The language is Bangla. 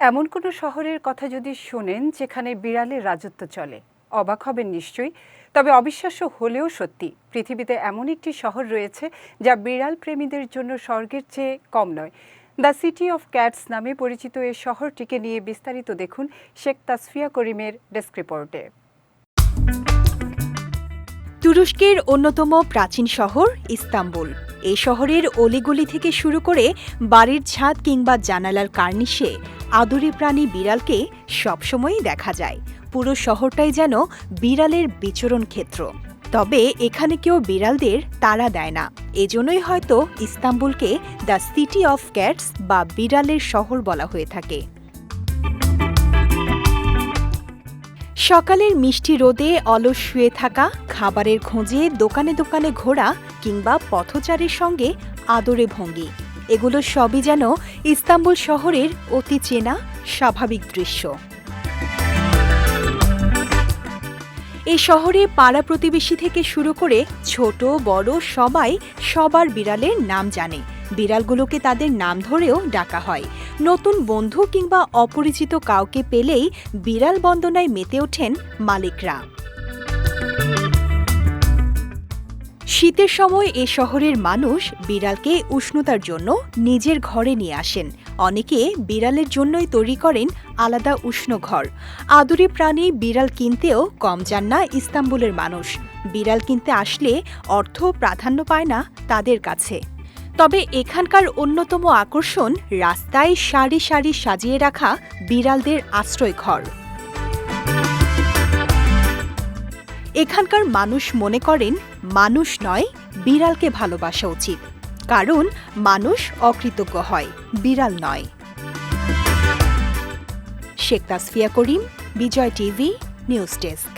এমন কোনো শহরের কথা যদি শোনেন যেখানে বিড়ালের রাজত্ব চলে, অবাক হবেন নিশ্চয়ই। তবে অবিশ্বাস্য হলেও সত্যি, পৃথিবীতে এমন একটি শহর রয়েছে যা বিড়াল প্রেমীদের জন্য স্বর্গের চেয়ে কম নয়। দ্য সিটি অফ ক্যাটস নামে পরিচিত এই শহরটিকে নিয়ে বিস্তারিত দেখুন শেখ তাসফিয়া করিমের ডেস্ক রিপোর্টে। তুরস্কের অন্যতম প্রাচীন শহর ইস্তাম্বুল। এই শহরের অলিগলি থেকে শুরু করে বাড়ির ছাদ কিংবা জানালার কার্নিশে আদুরে প্রাণী বিড়ালকে সবসময়ই দেখা যায়। পুরো শহরটাই যেন বিড়ালের বিচরণ ক্ষেত্র। তবে এখানে কেউ বিড়ালদের তাড়া দেয় না। এজন্যই হয়তো ইস্তাম্বুলকে দ্য সিটি অফ ক্যাটস বা বিড়ালের শহর বলা হয়ে থাকে। সকালের মিষ্টি রোদে অলস শুয়ে থাকা, খাবারের খোঁজে দোকানে দোকানে ঘোরা কিংবা পথচারের সঙ্গে আদরে ভঙ্গি, এগুলো সবই যেন ইস্তাম্বুল শহরের অতি চেনা, স্বাভাবিক দৃশ্য। এই শহরে পাড়া প্রতিবেশী থেকে শুরু করে ছোট, বড় সবাই সবার বিড়ালের নাম জানে। বিড়ালগুলোকে তাদের নাম ধরেও ডাকা হয়। নতুন বন্ধু কিংবা অপরিচিত কাউকে পেলেই বিড়াল বন্দনায় মেতে ওঠেন মালিকরা। শীতের সময় এ শহরের মানুষ বিড়ালকে উষ্ণতার জন্য নিজের ঘরে নিয়ে আসেন। অনেকে বিড়ালের জন্যই তৈরি করেন আলাদা উষ্ণ ঘর। আদুরে প্রাণী বিড়াল কিনতেও কম যান না ইস্তাম্বুলের মানুষ। বিড়াল কিনতে আসলে অর্থ প্রাধান্য পায় না তাদের কাছে। তবে এখানকার অন্যতম আকর্ষণ রাস্তায় সারি সারি সাজিয়ে রাখা বিড়ালদের আশ্রয় ঘর এখানকার মানুষ মনে করেন মানুষ নয়, বিড়ালকে ভালোবাসা উচিত। কারণ মানুষ অকৃতজ্ঞ হয়, বিড়াল নয়। Sheikh Tasfia Karim, Bijoy TV, news desk.